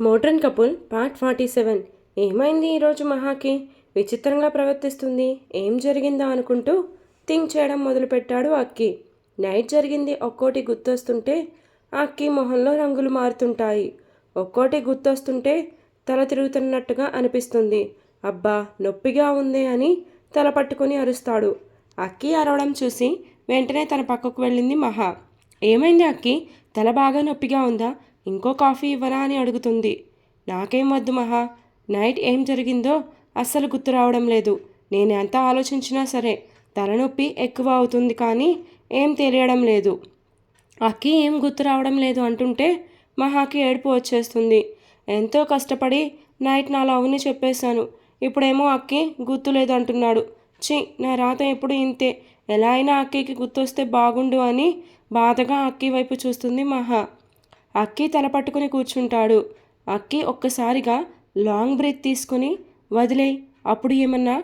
Modern couple part forty seven. ఏమైంది ఈరోజు మహాకి? విచిత్రంగా ప్రవర్తిస్తుంది. ఏం జరిగిందా అనుకుంటూ థింక్ చేయడం మొదలుపెట్టాడు అక్కి. నైట్ జరిగింది ఒక్కోటి గుర్తొస్తుంటే అక్కి మొహంలో రంగులు మారుతుంటాయి. ఒక్కోటి గుర్తొస్తుంటే తల తిరుగుతున్నట్టుగా అనిపిస్తుంది. అబ్బా నొప్పిగా ఉంది అని తల పట్టుకొని అరుస్తాడు. అక్కి అరవడం చూసి వెంటనే తన పక్కకు వెళ్ళింది మహా. ఏమైంది అక్కి? తల బాగా నొప్పిగా ఉందా? ఇంకో కాఫీ ఇవ్వరా అని అడుగుతుంది. నాకేం వద్దు మహా. నైట్ ఏం జరిగిందో అస్సలు గుర్తు రావడం లేదు. నేను ఎంత ఆలోచించినా సరే తలనొప్పి ఎక్కువ అవుతుంది కానీ ఏం తెలియడం లేదు. అక్కి ఏం గుర్తు రావడం లేదు అంటుంటే మహాకి ఏడుపు వచ్చేస్తుంది. ఎంతో కష్టపడి నైట్ నా లవ్ని చెప్పేశాను. ఇప్పుడేమో అక్కి గుర్తు లేదు అంటున్నాడు. చి నా రాత ఎప్పుడు ఇంతే. ఎలా అయినా అక్కికి గుర్తొస్తే బాగుండు అని బాధగా అక్కి వైపు చూస్తుంది మహా. అక్కి తలపట్టుకుని కూర్చుంటాడు. అక్కి ఒక్కసారిగా లాంగ్ బ్రేక్ తీసుకుని వదిలే అప్పుడు ఏమన్నా?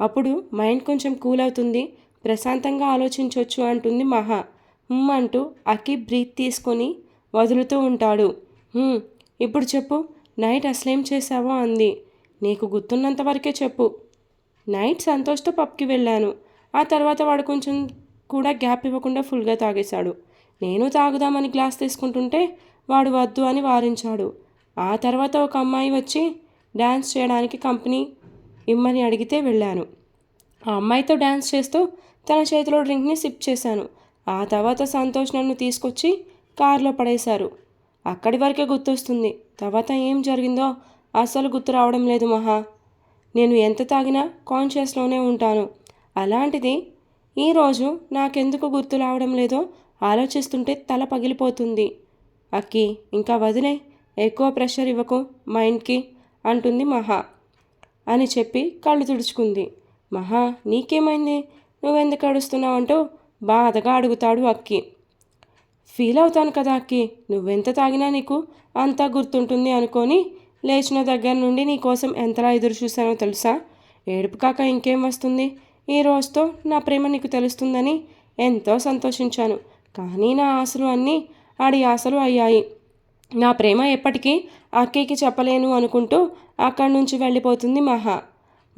అప్పుడు మైండ్ కొంచెం కూల్ అవుతుంది. ప్రశాంతంగా ఆలోచించవచ్చు అంటుంది మహా. అంటూ అక్కి బ్రీత్ తీసుకొని వదులుతూ ఉంటాడు. ఇప్పుడు చెప్పు నైట్ అసలేం చేశావో అంది. నీకు గుర్తున్నంత వరకే చెప్పు. నైట్ సంతోష్తో పబ్కి వెళ్ళాను. ఆ తర్వాత వాడు కొంచెం కూడా గ్యాప్ ఇవ్వకుండా ఫుల్గా తాగేశాడు. నేను తాగుదామని గ్లాస్ తీసుకుంటుంటే వాడు వద్దు అని వారించాడు. ఆ తర్వాత ఒక అమ్మాయి వచ్చి డ్యాన్స్ చేయడానికి కంపెనీ ఇమ్మని అడిగితే వెళ్ళాను. ఆ అమ్మాయితో డ్యాన్స్ చేస్తూ తన చేతిలో డ్రింక్ని సిప్ చేశాను. ఆ తర్వాత సంతోష్ నన్ను తీసుకొచ్చి కారులో పడేశారు. అక్కడి వరకే గుర్తొస్తుంది. తర్వాత ఏం జరిగిందో అస్సలు గుర్తు రావడం లేదు మహా. నేను ఎంత తాగినా కాన్షియస్లోనే ఉంటాను. అలాంటిది ఈరోజు నాకెందుకు గుర్తు రావడం లేదో ఆలోచిస్తుంటే తల పగిలిపోతుంది. అక్కి ఇంకా వదిలే ఎక్కువ ప్రెషర్ ఇవ్వకు మైండ్కి అంటుంది మహా అని చెప్పి కళ్ళు తుడుచుకుంది. మహా నీకేమైంది? నువ్వెందుకు అడుస్తున్నావు అంటూ బాధగా అడుగుతాడు అక్కి. ఫీల్ అవుతాను కదా అక్కి నువ్వెంత తాగినా నీకు అంతా గుర్తుంటుంది అనుకొని లేచిన దగ్గర నుండి నీ కోసం ఎంతలా ఎదురు చూశానో తెలుసా? ఏడుపు కాక ఇంకేం వస్తుంది? ఈ రోజుతో నా ప్రేమ నీకు తెలుస్తుందని ఎంతో సంతోషించాను. కానీ నా ఆశలు అన్నీ ఆడి ఆశలు అయ్యాయి. నా ప్రేమ ఎప్పటికీ అక్కయ్యకి చెప్పలేను అనుకుంటూ అక్కడి నుంచి వెళ్ళిపోతుంది మహా.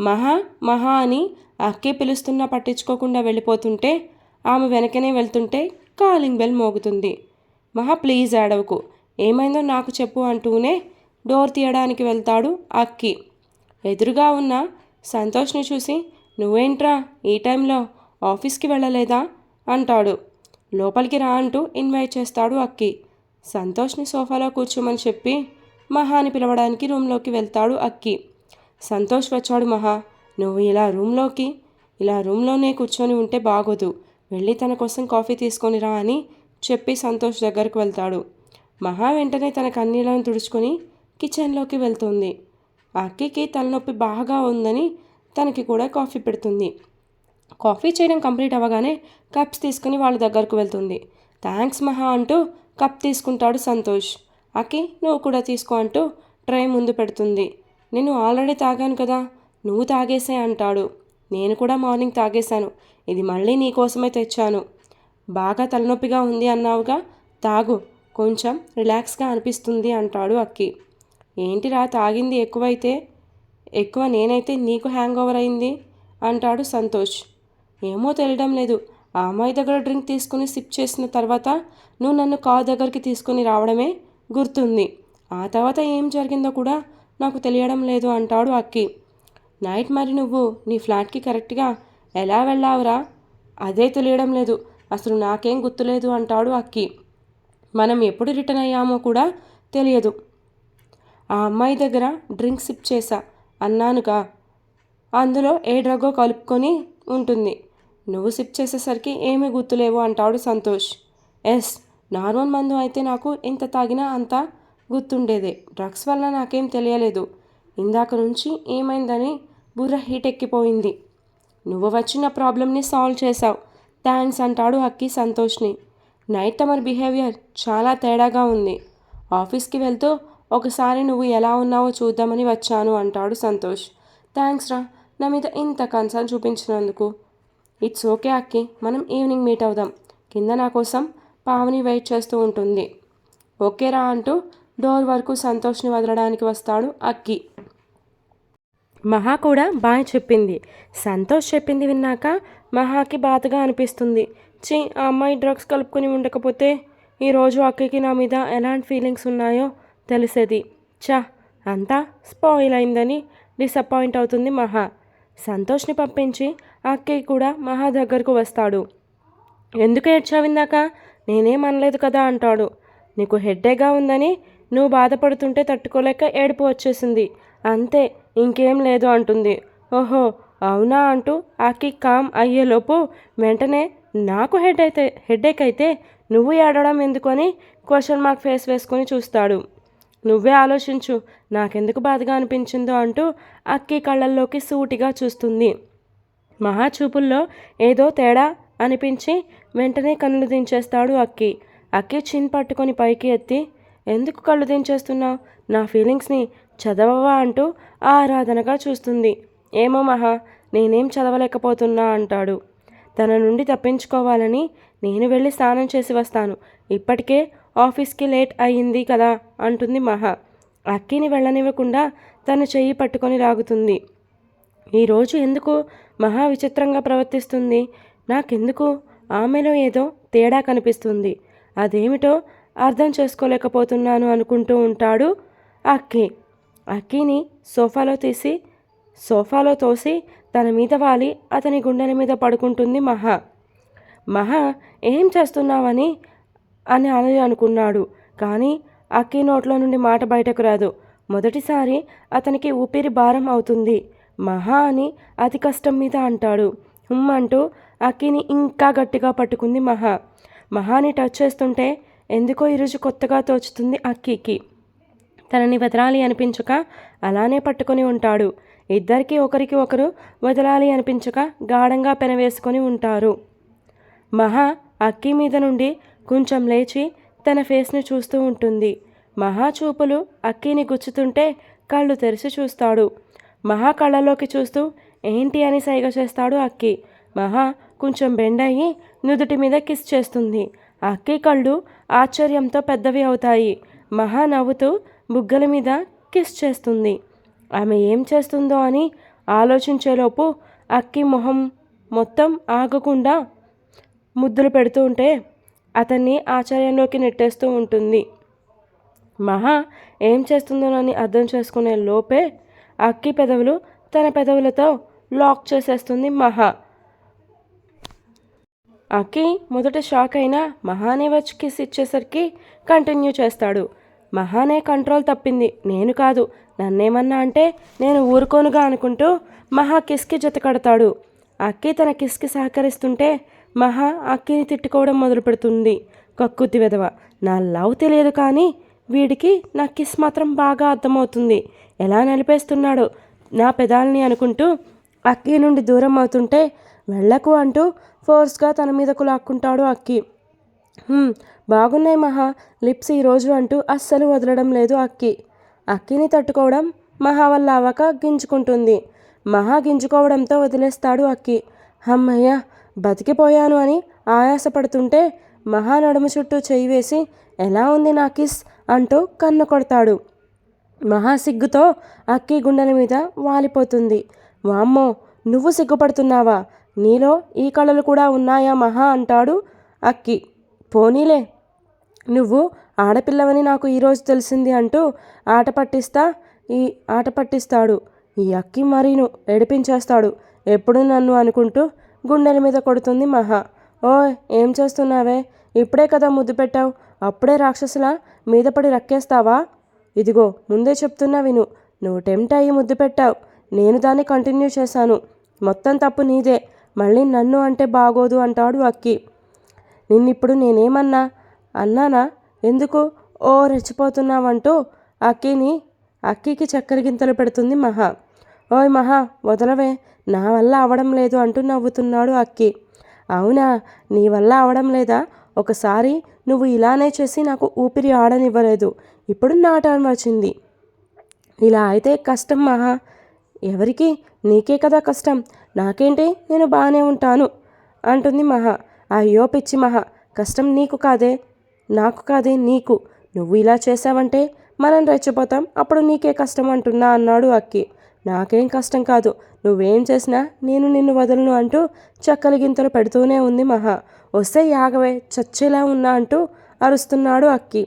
మహా మహా అని అక్కే పిలుస్తున్నా పట్టించుకోకుండా వెళ్ళిపోతుంటే ఆమె వెనకనే వెళ్తుంటే కాలింగ్ బెల్ మోగుతుంది. మహా ప్లీజ్ ఏడవకు. ఏమైందో నాకు చెప్పు అంటూనే డోర్ తీయడానికి వెళ్తాడు అక్కి. ఎదురుగా ఉన్న సంతోష్ని చూసి నువ్వేంట్రా? ఈ టైంలో ఆఫీస్కి వెళ్ళలేదా? అంటాడు. లోపలికి రా అంటూ ఇన్వైట్ చేస్తాడు అక్కి. సంతోష్ని సోఫాలో కూర్చోమని చెప్పి మహాని పిలవడానికి రూమ్లోకి వెళ్తాడు అక్కి. సంతోష్ వచ్చాడు మహా నువ్వు ఇలా రూమ్లోకి ఇలా రూమ్లోనే కూర్చొని ఉంటే బాగోదు. వెళ్ళి తన కోసం కాఫీ తీసుకొని రా అని చెప్పి సంతోష్ దగ్గరకు వెళ్తాడు. మహా వెంటనే తన కన్నీళ్ళను తుడుచుకొని కిచెన్లోకి వెళ్తుంది. అక్కికి తలనొప్పి బాగా ఉందని తనకి కూడా కాఫీ పెడుతుంది. కాఫీ చేయడం కంప్లీట్ అవ్వగానే కప్స్ తీసుకుని వాళ్ళ దగ్గరకు వెళ్తుంది. థ్యాంక్స్ మహా అంటూ కప్ తీసుకుంటాడు సంతోష్. అకి నువ్వు కూడా తీసుకో అంటూ ట్రై ముందు పెడుతుంది. నేను ఆల్రెడీ తాగాను కదా నువ్వు తాగేసే అంటాడు. నేను కూడా మార్నింగ్ తాగేశాను. ఇది మళ్ళీ నీకోసమే తెచ్చాను. బాగా తలనొప్పిగా ఉంది అన్నావుగా తాగు కొంచెం రిలాక్స్గా అనిపిస్తుంది అంటాడు అక్కి ఏంటిరా తాగింది ఎక్కువైతే? ఎక్కువ నేనైతే నీకు హ్యాంగ్ ఓవర్ అయింది? అంటాడు సంతోష్. ఏమో తెలియడం లేదు. ఆ అమ్మాయి దగ్గర డ్రింక్ తీసుకుని సిప్ చేసిన తర్వాత నువ్వు నన్ను కార్ దగ్గరికి తీసుకుని రావడమే గుర్తుంది. ఆ తర్వాత ఏం జరిగిందో కూడా నాకు తెలియడం లేదు అంటాడు అక్కి. నైట్ మరి నువ్వు నీ ఫ్లాట్కి కరెక్ట్గా ఎలా వెళ్ళావురా? అదే తెలియడం లేదు. అసలు నాకేం గుర్తులేదు అంటాడు అక్కి. మనం ఎప్పుడు రిటర్న్ అయ్యామో కూడా తెలియదు. ఆ అమ్మాయి దగ్గర డ్రింక్ సిప్ చేశా అన్నానుగా. అందులో ఏ డ్రగ్గో కలుపుకొని ఉంటుంది. నువ్వు సిప్ చేసేసరికి ఏమీ గుర్తులేవు అంటాడు సంతోష్. ఎస్ నార్మల్ మందు అయితే నాకు ఎంత తాగినా అంత గుర్తుండేదే. డ్రగ్స్ వల్ల నాకేం తెలియలేదు. ఇందాక నుంచి ఏమైందని బుర్ర హీట్ ఎక్కిపోయింది. నువ్వు వచ్చిన ప్రాబ్లమ్ని సాల్వ్ చేశావు. థ్యాంక్స్ అంటాడు అక్కి సంతోష్ని. నైట్ తమరి బిహేవియర్ చాలా తేడాగా ఉంది. ఆఫీస్కి వెళ్తూ ఒకసారి నువ్వు ఎలా ఉన్నావో చూద్దామని వచ్చాను అంటాడు సంతోష్. థ్యాంక్స్ రా నా మీద ఇంత కన్సర్న్ చూపించినందుకు. ఇట్స్ ఓకే అక్కి మనం ఈవినింగ్ మీట్ అవుదాం. కింద నా కోసం పావని వెయిట్ చేస్తూ ఉంటుంది. ఓకేరా అంటూ డోర్ వరకు సంతోష్ని వదలడానికి వస్తాడు అక్కి. మహా కూడా బాయ్ చెప్పింది. సంతోష్ చెప్పింది విన్నాక మహాకి బాధగా అనిపిస్తుంది. చి ఆ అమ్మాయి డ్రగ్స్ కలుపుకొని ఉండకపోతే ఈరోజు అక్కకి నా మీద ఎలాంటి ఫీలింగ్స్ ఉన్నాయో తెలిసేది. చా అంతా స్పాయిల్ అయిందని డిసప్పాయింట్ అవుతుంది మహా. సంతోష్ని పంపించి అక్కయ్య కూడా మహా దగ్గరకు వస్తాడు. ఎందుకు ఏడ్చావిందాక? నేనేం అనలేదు కదా అంటాడు. నీకు హెడ్డేగా ఉందని నువ్వు బాధపడుతుంటే తట్టుకోలేక ఏడుపు వచ్చేసింది. అంతే ఇంకేం లేదు అంటుంది. ఓహో అవునా అంటూ ఆకి కామ్ అయ్యేలోపు వెంటనే నాకు హెడ్ అయితే హెడ్ఏక్ అయితే నువ్వు ఏడవడం ఎందుకు అని క్వశ్చన్ మార్క్ ఫేస్ వేసుకొని చూస్తాడు. నువ్వే ఆలోచించు. నాకెందుకు బాధగా అనిపించిందో అంటూ అక్కి కళ్ళల్లోకి సూటిగా చూస్తుంది. మహా చూపుల్లో ఏదో తేడా అనిపించి వెంటనే కళ్ళు దించేస్తాడు అక్కి. అక్కి చిన్ పట్టుకొని పైకి ఎత్తి ఎందుకు కళ్ళు దించేస్తున్నావు? నా ఫీలింగ్స్ని చదవవా? అంటూ ఆరాధనగా చూస్తుంది. ఏమో మహా నేనేం చదవలేకపోతున్నా అంటాడు. తన నుండి తప్పించుకోవాలని నేను వెళ్ళి స్నానం చేసి వస్తాను. ఇప్పటికే ఆఫీస్కి లేట్ అయ్యింది కదా అంటుంది మహా. అక్కిని వెళ్ళనివ్వకుండా తన చెయ్యి పట్టుకొని లాగుతుంది. ఈరోజు ఎందుకు మహా విచిత్రంగా ప్రవర్తిస్తుంది? నాకెందుకు? ఆమెలో ఏదో తేడా కనిపిస్తుంది. అదేమిటో అర్థం చేసుకోలేకపోతున్నాను అనుకుంటూ ఉంటాడు అక్కి. అక్కిని సోఫాలో తీసి సోఫాలో తోసి తన మీద వాలి అతని గుండెల మీద పడుకుంటుంది మహా. మహా ఏం చేస్తున్నావని అని అనయ్య అనుకున్నాడు. కానీ అక్కి నోట్లో నుండి మాట బయటకు రాదు. మొదటిసారి అతనికి ఊపిరి భారం అవుతుంది. మహా అని అతి కష్టం మీద అంటాడు. హుమ్ అంటూ అక్కిని ఇంకా గట్టిగా పట్టుకుంది మహా. మహాని టచ్ చేస్తుంటే ఎందుకో ఈరోజు కొత్తగా తోచుతుంది అక్కికి. తనని వదలాలి అనిపించక అలానే పట్టుకొని ఉంటాడు. ఇద్దరికి ఒకరికి ఒకరు వదలాలి అనిపించక గాఢంగా పెనవేసుకొని ఉంటారు. మహా అక్కి మీద నుండి కొంచెం లేచి తన ఫేస్ని చూస్తూ ఉంటుంది. మహా చూపులు అక్కిని గుచ్చుతుంటే కళ్ళు తెరిచి చూస్తాడు. మహా కళ్ళలోకి చూస్తూ ఏంటి అని సైగ చేస్తాడు అక్కి. మహా కొంచెం బెండ్ అయ్యి నుదుటి మీద కిస్ చేస్తుంది. అక్కి కళ్ళు ఆశ్చర్యంతో పెద్దవి అవుతాయి. మహా నవ్వుతూ బుగ్గల మీద కిస్ చేస్తుంది. ఆమె ఏం చేస్తుందో అని ఆలోచించేలోపు అక్కి మొహం మొత్తం ఆగకుండా ముద్దులు పెడుతూ ఉంటే అతన్ని ఆచార్యంలోకి నెట్టేస్తూ ఉంటుంది. మహా ఏం చేస్తుందోనని అర్థం చేసుకునే లోపే అక్కి పెదవులు తన పెదవులతో లాక్ చేసేస్తుంది మహా. అక్కి మొదట షాక్ అయినా మహానే వచ్చి కిస్ ఇచ్చేసరికి కంటిన్యూ చేస్తాడు. మహానే కంట్రోల్ తప్పింది. నేను కాదు నన్నేమన్నా అంటే నేను ఊరుకోనుగా అనుకుంటూ మహా కిస్కి జత కడతాడు. అక్కి తన కిస్కి సహకరిస్తుంటే మహా అక్కిని తిట్టుకోవడం మొదలు పెడుతుంది కక్కుతి విధవ నా లవ్ తెలియదు కానీ వీడికి నా కిస్ మాత్రం బాగా అర్థమవుతుంది. ఎలా నలిపేస్తున్నాడో నా పెదాలని అనుకుంటూ అక్కి నుండి దూరం అవుతుంటే వెళ్ళకు అంటూ ఫోర్స్గా తన మీదకు లాక్కుంటాడు అక్కి. బాగున్నాయి మహా లిప్స్ ఈరోజు అంటూ అస్సలు వదలడం లేదు అక్కి. అక్కిని తట్టుకోవడం మహా వల్ల అవక గింజుకుంటుంది. మహా గింజుకోవడంతో వదిలేస్తాడు అక్కి. అమ్మయ్య బతికిపోయాను అని ఆయాసపడుతుంటే మహా నడుము చుట్టూ చేయి వేసి ఎలా ఉంది నా కిస్ అంటూ కన్ను కొడతాడు. మహా సిగ్గుతో అక్కి గుండెల మీద వాలిపోతుంది. వామ్మో నువ్వు సిగ్గుపడుతున్నావా? నీలో ఈ కళలు కూడా ఉన్నాయా మహా? అంటాడు అక్కి. పోనీలే నువ్వు ఆడపిల్లవని నాకు ఈరోజు తెలిసింది అంటూ ఆట పట్టిస్తా ఈ ఆట పట్టిస్తాడు. ఈ అక్కి మరీను ఏడిపించేస్తాడు. ఎప్పుడు నన్ను అనుకుంటూ గుండెల మీద కొడుతుంది మహా. ఓ ఏం చేస్తున్నావే? ఇప్పుడే కదా ముద్దు పెట్టావు. అప్పుడే రాక్షసులా మీద పడి రక్కేస్తావా? ఇదిగో ముందే చెప్తున్నా విను. నువ్వు టెంప్ట్ అయ్యి ముద్దు పెట్టావు? నేను దాన్ని కంటిన్యూ చేశాను. మొత్తం తప్పు నీదే. మళ్ళీ నన్ను అంటే బాగోదు అంటాడు అక్కి. నిన్నిప్పుడు నేనేమన్నా? అన్నానా? ఎందుకు? ఓ రెచ్చిపోతున్నావంటూ అక్కిని అక్కికి చక్కెర గింతలు పెడుతుంది మహా. ఓయ్ మహా వదలవే. నా వల్ల అవడం లేదు అంటూ నవ్వుతున్నాడు అక్కి. అవునా నీ వల్ల అవడం లేదా? ఒకసారి నువ్వు ఇలానే చేసి నాకు ఊపిరి ఆడనివ్వలేదు. ఇప్పుడు నా టర్న్ వచ్చింది. ఇలా అయితే కష్టం మహా. ఎవరికి? నీకే కదా కష్టం. నాకేంటి? నేను బాగానే ఉంటాను అంటుంది మహా. అయ్యో పిచ్చి మహా కష్టం నీకు కాదే. నాకు కాదే నీకు. నువ్వు ఇలా చేసావంటే మనం రెచ్చిపోతాం. అప్పుడు నీకే కష్టం అంటున్నా అన్నాడు అక్కి. నాకేం కష్టం కాదు. నువ్వేం చేసినా నేను నిన్ను వదలను అంటూ చక్కలి గింతలు పెడుతూనే ఉంది మహా. వస్తే యాగవే చచ్చేలా ఉన్నా అంటూ అరుస్తున్నాడు అక్కి.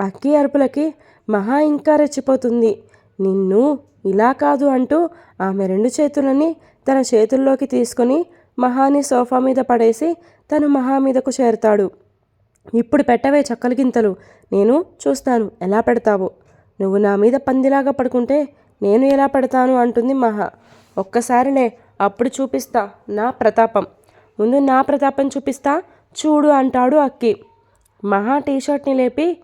అక్కి అరుపులకి మహా ఇంకా రెచ్చిపోతుంది. నిన్ను ఇలా కాదు అంటూ ఆమె రెండు చేతులని తన చేతుల్లోకి తీసుకొని మహాని సోఫా మీద పడేసి తను మహా మీదకు చేరుతాడు. ఇప్పుడు పెట్టవే చక్కలు గింతలు. నేను చూస్తాను ఎలా పెడతావు. నువ్వు నా మీద పందిలాగా పడుకుంటే నేను ఎలా పెడతాను అంటుంది మహా. ఒక్కసారినే అప్పుడు చూపిస్తా నా ప్రతాపం. ముందు నా ప్రతాపం చూపిస్తా చూడు అంటాడు అక్కి. మహా టీషర్ట్ని లేపి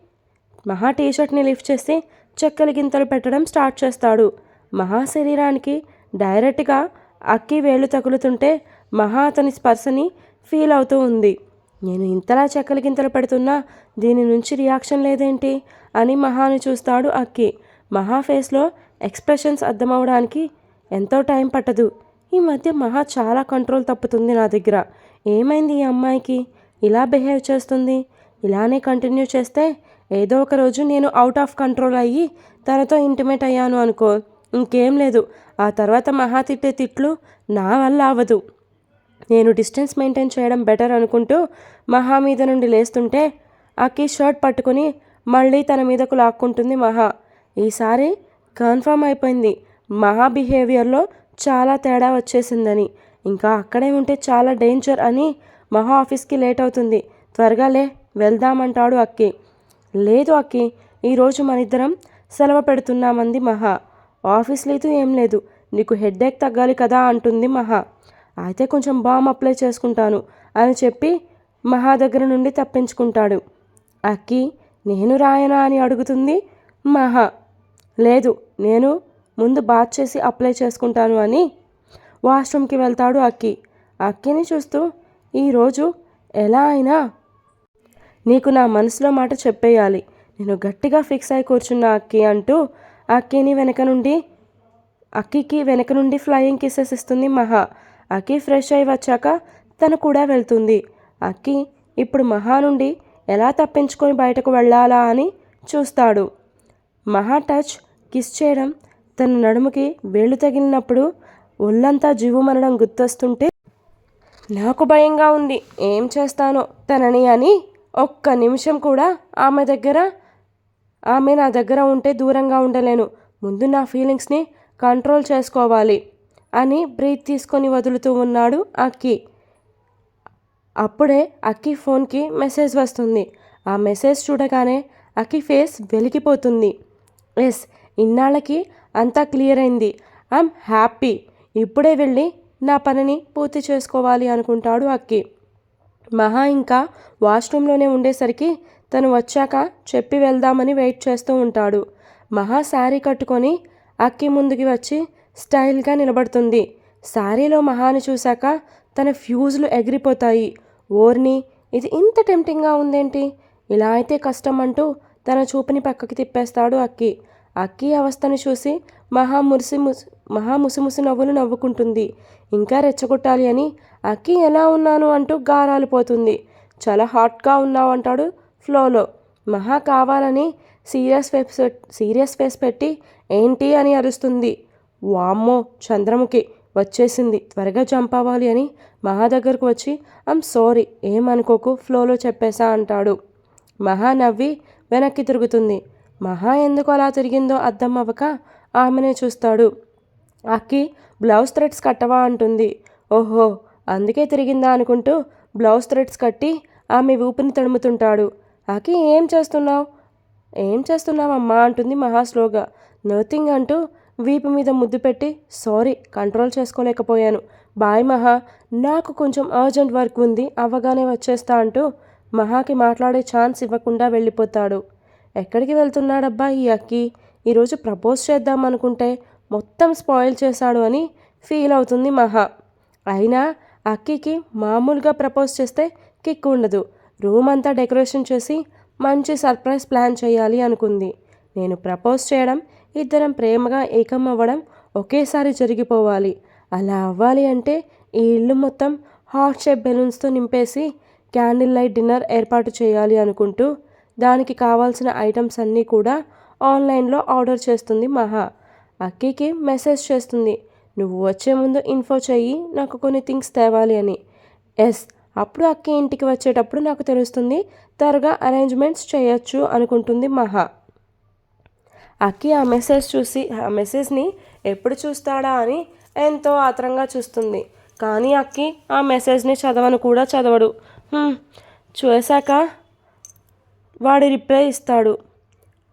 మహా టీషర్ట్ని లిఫ్ట్ చేసి చెక్కల గింతలు పెట్టడం స్టార్ట్ చేస్తాడు. మహా శరీరానికి డైరెక్ట్గా అక్కి వేళ్ళు తగులుతుంటే మహా అతని స్పర్శని ఫీల్ అవుతూ ఉంది. నేను ఇంతలా చెక్కల గింతలు పెడుతున్నా దీని నుంచి రియాక్షన్ లేదేంటి అని మహాని చూస్తాడు అక్కి. మహా ఫేస్లో ఎక్స్ప్రెషన్స్ అర్థమవడానికి ఎంతో టైం పట్టదు. ఈ మధ్య మహా చాలా కంట్రోల్ తప్పుతుంది నా దగ్గర. ఏమైంది ఈ అమ్మాయికి? ఇలా బిహేవ్ చేస్తుంది? ఇలానే కంటిన్యూ చేస్తే ఏదో ఒక రోజు నేను అవుట్ ఆఫ్ కంట్రోల్ అయ్యి తనతో ఇంటిమేట్ అయ్యాను అనుకో. ఇంకేం లేదు. ఆ తర్వాత మహా తిట్టే తిట్లు నా వల్ల అవ్వదు. నేను డిస్టెన్స్ మెయింటైన్ చేయడం బెటర్ అనుకుంటూ మహా మీద నుండి లేస్తుంటే అక్కి షర్ట్ పట్టుకుని మళ్ళీ తన మీదకు లాక్కుంటుంది మహా. ఈసారి కన్ఫర్మ్ అయిపోయింది. మహా బిహేవియర్లో చాలా తేడా వచ్చేసిందని. ఇంకా అక్కడే ఉంటే చాలా డేంజర్ అని మహా ఆఫీస్కి లేట్ అవుతుంది. త్వరగా లే వెళ్దామంటాడు అక్కి. లేదు అక్కి ఈరోజు మనిద్దరం సెలవు పెడుతున్నామంది మహా. ఆఫీస్ లేదు ఏం లేదు. నీకు హెడ్ఏక్ తగ్గాలి కదా అంటుంది మహా. అయితే కొంచెం బామ్ అప్లై చేసుకుంటాను అని చెప్పి మహా దగ్గర నుండి తప్పించుకుంటాడు. అక్కి నేను రాయనా అని అడుగుతుంది మహా. లేదు నేను ముందు బాత్ చేసి అప్లై చేసుకుంటాను అని వాష్రూమ్కి వెళ్తాడు అక్కి. అక్కిని చూస్తూ ఈరోజు ఎలా అయినా నీకు నా మనసులో మాట చెప్పేయాలి. నేను గట్టిగా ఫిక్స్ అయి కూర్చున్నా అక్కి అంటూ అక్కిని వెనక నుండి అక్కికి వెనక నుండి ఫ్లయింగ్ కిసెస్ ఇస్తుంది మహా. అక్కి ఫ్రెష్ అయి వచ్చాక తను కూడా వెళ్తుంది. అక్కి ఇప్పుడు మహా నుండి ఎలా తప్పించుకొని బయటకు వెళ్ళాలా అని చూస్తాడు. మహా టచ్ కిస్ చేయడం తన నడుముకి వేళ్ళు తగిలినప్పుడు ఒళ్ళంతా జీవుమనడం గుర్తొస్తుంటే నాకు భయంగా ఉంది. ఏం చేస్తానో తనని అని ఒక్క నిమిషం కూడా ఆమె దగ్గర ఆమె నా దగ్గర ఉంటే దూరంగా ఉండలేను. ముందు నా ఫీలింగ్స్ని కంట్రోల్ చేసుకోవాలి అని బ్రీత్ తీసుకొని వదులుతూ ఉన్నాడు అక్కి. అప్పుడే అక్కి ఫోన్కి మెసేజ్ వస్తుంది. ఆ మెసేజ్ చూడగానే అక్కి ఫేస్ వెలిగిపోతుంది. ఎస్ ఇన్నాళ్ళకి అంతా క్లియర్ అయింది. I'm happy. ఇప్పుడే వెళ్ళి నా పనిని పూర్తి చేసుకోవాలి అనుకుంటాడు అక్కి. మహా ఇంకా వాష్రూమ్లోనే ఉండేసరికి తను వచ్చాక చెప్పి వెళ్దామని వెయిట్ చేస్తూ ఉంటాడు. మహా శారీ కట్టుకొని అక్కి ముందుకి వచ్చి స్టైల్గా నిలబడుతుంది. శారీలో మహాని చూశాక తన ఫ్యూజులు ఎగిరిపోతాయి. ఓర్ని ఇది ఇంత టెంప్టింగ్గా ఉందేంటి? ఇలా అయితే కష్టం అంటూ తన చూపుని పక్కకి తిప్పేస్తాడు అక్కి. అక్కి అవస్థను చూసి మహా మురిసి ముసి మహా ముసిముసి నవ్వులు నవ్వుకుంటుంది. ఇంకా రెచ్చగొట్టాలి అని అక్కి ఎలా ఉన్నాను? అంటూ గారాలిపోతుంది చాలా హాట్గా ఉన్నావు అంటాడు ఫ్లోలో. మహా కావాలని సీరియస్ ఫేస్ సీరియస్ ఫేస్ పెట్టి ఏంటి అని అరుస్తుంది. వామ్మో చంద్రముఖి వచ్చేసింది. త్వరగా జంప్ అవ్వాలి అని మహా దగ్గరకు వచ్చి ఐమ్ సారీ ఏమనుకోకు ఫ్లోలో చెప్పేశా అంటాడు. మహా నవ్వి వెనక్కి తిరుగుతుంది. మహా ఎందుకు అలా తిరిగిందో అర్థం అవ్వక ఆమెనే చూస్తాడు. అక్కి బ్లౌజ్ థ్రెడ్స్ కట్టవా అంటుంది. ఓహో అందుకే తిరిగిందా అనుకుంటూ బ్లౌజ్ థ్రెడ్స్ కట్టి ఆమె ఊపిని తడుముతుంటాడు. అక్కి ఏం చేస్తున్నావు? ఏం చేస్తున్నావమ్మా అంటుంది మహా స్లోగా. నథింగ్ అంటూ వీపు మీద ముద్దు పెట్టి సారీ కంట్రోల్ చేసుకోలేకపోయాను. బాయ్ మహా నాకు కొంచెం అర్జెంట్ వర్క్ ఉంది అవ్వగానే వచ్చేస్తా అంటూ మహాకి మాట్లాడే ఛాన్స్ ఇవ్వకుండా వెళ్ళిపోతాడు. ఎక్కడికి వెళ్తున్నాడబ్బా ఈ అక్కి? ఈరోజు ప్రపోజ్ చేద్దాం అనుకుంటే మొత్తం స్పాయిల్ చేశాడు అని ఫీల్ అవుతుంది మహా. అయినా అక్కికి మామూలుగా ప్రపోజ్ చేస్తే కిక్ ఉండదు. రూమ్ అంతా డెకరేషన్ చేసి మంచి సర్ప్రైజ్ ప్లాన్ చేయాలి అనుకుంది. నేను ప్రపోజ్ చేయడం ఇద్దరం ప్రేమగా ఏకం అవ్వడం ఒకేసారి జరిగిపోవాలి. అలా అవ్వాలి అంటే ఈ ఇల్లు మొత్తం హాట్ షేప్ బెలూన్స్తో నింపేసి క్యాండిల్ లైట్ డిన్నర్ ఏర్పాటు చేయాలి అనుకుంటూ దానికి కావాల్సిన ఐటమ్స్ అన్నీ కూడా ఆన్లైన్లో ఆర్డర్ చేస్తుంది మహా. అక్కీకి మెసేజ్ చేస్తుంది నువ్వు వచ్చే ముందు ఇన్ఫో చెయ్యి నాకు కొన్ని థింగ్స్ తేవాలి అని. ఎస్ అప్పుడు అక్కి ఇంటికి వచ్చేటప్పుడు నాకు తెలుస్తుంది త్వరగా అరేంజ్మెంట్స్ చేయొచ్చు అనుకుంటుంది మహా. అక్కి ఆ మెసేజ్ చూసి ఆ మెసేజ్ని ఎప్పుడు చూస్తాడా అని ఎంతో ఆత్రంగా చూస్తుంది. కానీ అక్కి ఆ మెసేజ్ని చదవను కూడా చదవడు. చూశాక వాడు రిప్లై ఇస్తాడు.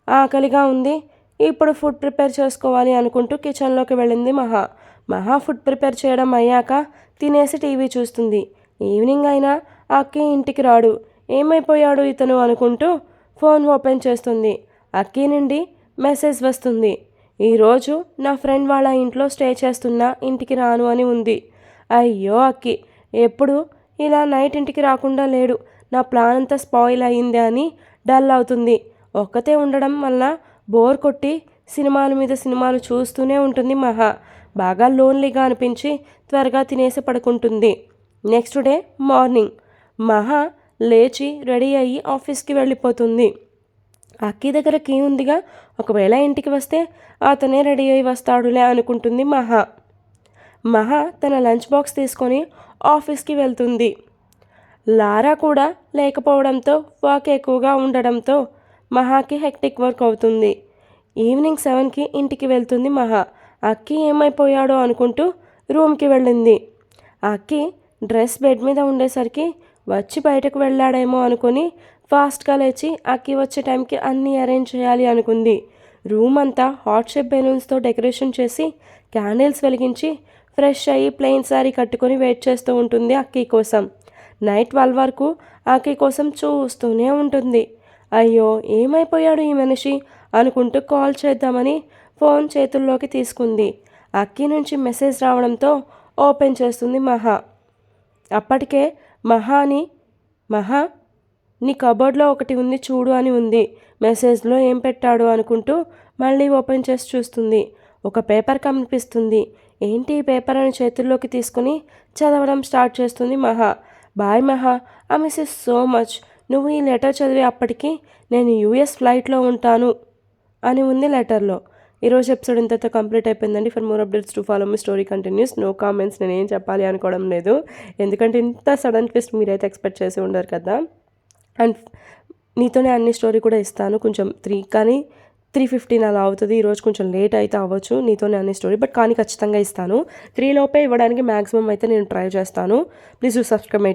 ఆకలిగా ఉంది. ఇప్పుడు ఫుడ్ ప్రిపేర్ చేసుకోవాలి అనుకుంటూ కిచెన్లోకి వెళ్ళింది మహా. మహా ఫుడ్ ప్రిపేర్ చేయడం అయ్యాక తినేసి టీవీ చూస్తుంది. ఈవినింగ్ అయినా అక్కి ఇంటికి రాడు. ఏమైపోయాడు ఇతను అనుకుంటూ ఫోన్ ఓపెన్ చేస్తుంది. అక్కి నుండి మెసేజ్ వస్తుంది. ఈరోజు నా ఫ్రెండ్ వాళ్ళ ఇంట్లో స్టే చేస్తున్నా ఇంటికి రాను అని ఉంది. అయ్యో అక్కి ఎప్పుడు ఇలా నైట్ ఇంటికి రాకుండా లేడు. నా ప్లాన్ అంతా స్పాయిల్ అయ్యింది అని డల్ అవుతుంది. ఒక్కతే ఉండడం వల్ల బోర్ కొట్టి సినిమాల మీద సినిమాలు చూస్తూనే ఉంటుంది మహా. బాగా లోన్లీగా అనిపించి త్వరగా తినేసి పడుకుంటుంది. Next day morning. మహా లేచి రెడీ అయ్యి ఆఫీస్కి వెళ్ళిపోతుంది. అక్కి దగ్గర కీ ఉందిగా. ఒకవేళ ఇంటికి వస్తే అతనే రెడీ అయి వస్తాడులే అనుకుంటుంది మహా. మహా తన లంచ్ బాక్స్ తీసుకొని ఆఫీస్కి వెళ్తుంది. లారా కూడా లేకపోవడంతో వర్క్ ఎక్కువగా ఉండడంతో మహాకి హెక్టిక్ వర్క్ అవుతుంది. ఈవినింగ్ సెవెన్కి ఇంటికి వెళ్తుంది మహా. అక్కి ఏమైపోయాడో అనుకుంటూ రూమ్కి వెళ్ళింది. అక్కి డ్రెస్ బెడ్ మీద ఉండేసరికి వచ్చి బయటకు వెళ్ళాడేమో అనుకుని ఫాస్ట్గా లేచి అక్కి వచ్చే టైంకి అన్నీ అరేంజ్ చేయాలి అనుకుంది. రూమ్ అంతా హాట్ షేప్ బెలూన్స్తో డెకరేషన్ చేసి క్యాండిల్స్ వెలిగించి ఫ్రెష్ అయ్యి ప్లెయిన్ శారీ కట్టుకొని వెయిట్ చేస్తూ ఉంటుంది అక్కి కోసం. నైట్ ట్వెల్వ్ వరకు ఆకి కోసం చూస్తూనే ఉంటుంది. అయ్యో ఏమైపోయాడు ఈ మనిషి? అనుకుంటూ కాల్ చేద్దామని ఫోన్ చేతుల్లోకి తీసుకుంది. అక్కి నుంచి మెసేజ్ రావడంతో ఓపెన్ చేస్తుంది మహా. అప్పటికే మహాని మహా నీ కబోర్డ్లో ఒకటి ఉంది చూడు అని ఉంది. మెసేజ్లో ఏం పెట్టాడు అనుకుంటూ మళ్ళీ ఓపెన్ చేసి చూస్తుంది. ఒక పేపర్ కనిపిస్తుంది. ఏంటి ఈ పేపర్ అని చేతుల్లోకి తీసుకుని చదవడం స్టార్ట్ చేస్తుంది Maha. Bye Maha I miss is so much. నువ్వు ఈ లెటర్ చదివే అప్పటికి నేను యూఎస్ ఫ్లైట్లో ఉంటాను అని ఉంది లెటర్లో. ఈరోజు ఎపిసోడ్ ఇంతతో కంప్లీట్ అయిపోయిందండి. For more updates to follow me story continues. No comments నేను ఏం చెప్పాలి అనుకోవడం లేదు. ఎందుకంటే ఇంత సడన్ ట్విస్ట్ మీరైతే ఎక్స్పెక్ట్ చేసి ఉండరు కదా. అండ్ నీతోనే అన్ని స్టోరీ కూడా ఇస్తాను. కొంచెం త్రీ కానీ త్రీ ఫిఫ్టీన్ అలా అవుతుంది. ఈరోజు కొంచెం లేట్ అయితే అవ్వచ్చు. నీతోనే అన్ని స్టోరీ బట్ కానీ ఖచ్చితంగా ఇస్తాను. త్రీ లోపే ఇవ్వడానికి మ్యాక్సిమం అయితే నేను ట్రై చేస్తాను. Please subscribe